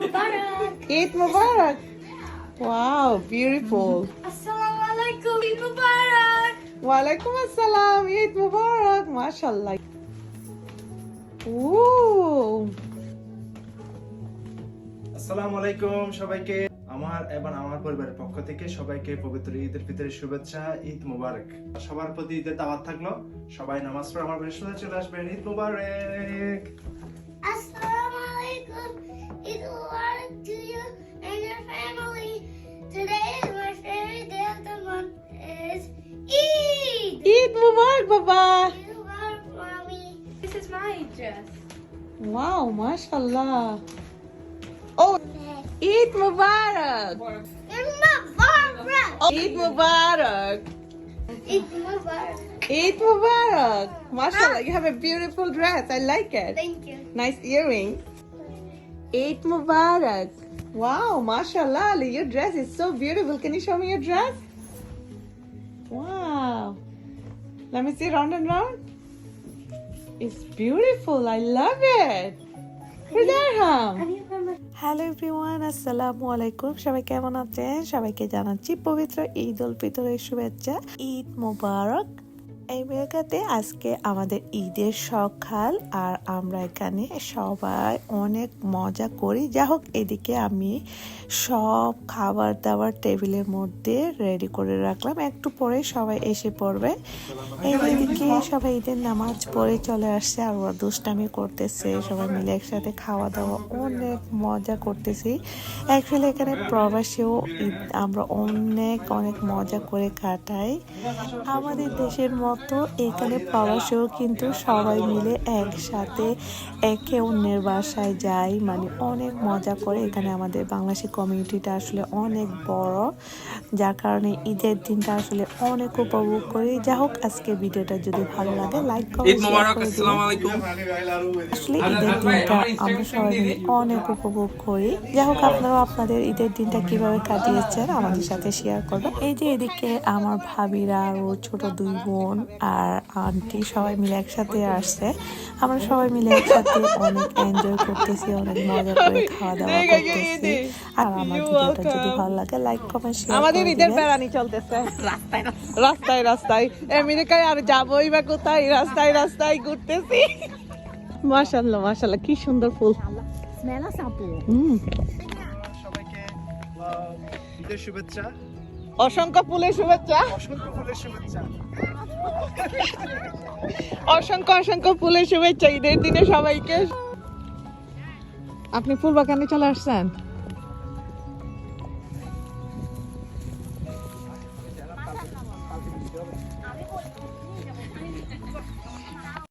Mubarak. Eid Mubarak. Wow, beautiful. Assalamualaikum. Eid Mubarak. Walaikum assalam. Eid Mubarak. MashaAllah. Ooh. আসসালামু আলাইকুম সবাইকে আমার এবং আমার পরিবারের পক্ষ থেকে সবাইকে পবিত্র ঈদের ফিতরের শুভেচ্ছা ঈদ মুবারক সবার প্রতি ঈদের দাওয়াত থাকল সবাই নামাজ পড়ে আমার রেস্টুরেন্টে চলে আসবেন Eid Mubarak Assalamualaikum. Eid Mubarak Mubarak, Baba. Eid Mubarak, mommy. This is my dress. Wow, MashaAllah. Oh, Eid Mubarak. Eid Mubarak. Eid Mubarak. Eid Mubarak. Eid Mubarak. MashaAllah, ah. you have a beautiful dress. I like it. Thank you. Nice earring. Eid Mubarak. Wow, mashallah, Ali, your dress is so beautiful. Can you show me your dress? Let me see round and round. It's beautiful. I love it. Hello everyone আসসালামু আলাইকুম সবাই কেমন আছেন সবাইকে জানাচ্ছি পবিত্র ঈদ উল ফিতরের শুভেচ্ছা ঈদ মোবারক আমেরিকাতে আজকে আমাদের ঈদের সকাল আর আমরা এখানে সবাই অনেক মজা করি। যা হোক, এদিকে আমি সব খাবার দাবার টেবিলের মধ্যে রেডি করে রাখলাম। একটু পরে সবাই এসে পড়বে। এইদিকে সবাই ঈদের নামাজ পড়ে চলে আসছে। আর ওরা দুষ্টামি করতেছে। সবাই মিলে একসাথে খাওয়া দাওয়া অনেক মজা করতেছি। অ্যাকচুয়ালি এখানে প্রবাসেও ঈদ আমরা অনেক অনেক মজা করে কাটাই। আমাদের দেশের মতো এখানে প্রবাসেও কিন্তু সবাই মিলে একসাথে একে অন্যের বাসায় যাই। মানে অনেক মজা করে এখানে আমাদের বাংলাদেশি কমিউনিটিটা আসলে অনেক বড়। যার কারণে ঈদের দিনটা আসলে অনেক উপভোগ করি। যা হোক আজকে ভিডিওটা যদি ভালো লাগে লাইক আসলে ঈদের দিনটা আমরা সবাই মিলে অনেক উপভোগ করি। যাই হোক আপনারাও আপনাদের ঈদের দিনটা কীভাবে কাটিয়েছেন আমাদের সাথে শেয়ার করবেন। এই যে এদিকে আমার ভাবিরা ও ছোট দুই বোন আর আন্টি সবাই মিলে একসাথে আসছে। আমরা সবাই মিলে একসাথে অনেক এনজয় করতেছি অনেক মজা করে খাওয়া দাওয়া করতেছি। আর আমার ভিডিওটা যদি ভালো লাগে লাইক কমেন্ট শেয়ার আমাদের ঈদের বেড়ানি চলতেছে। রাস্তায় রাস্তায়। রাস্তায় আমেরিকায় আর যাবোই বা কোথায়? রাস্তায় রাস্তায় ঘুরতেছি। মাশাল্লাহ মাশাল্লাহ কি সুন্দর ফুল। মেলা সাপু হুম। সবাইকে ঈদের শুভেচ্ছা। অসংখ্য ফুলের শুভেচ্ছা। অসংখ্য ফুলের শুভেচ্ছা। অসংখ্য অসংখ্য ফুলের শুভেচ্ছা ঈদের দিনে সবাইকে। আপনি ফুল বাগানে চলে আসছেন?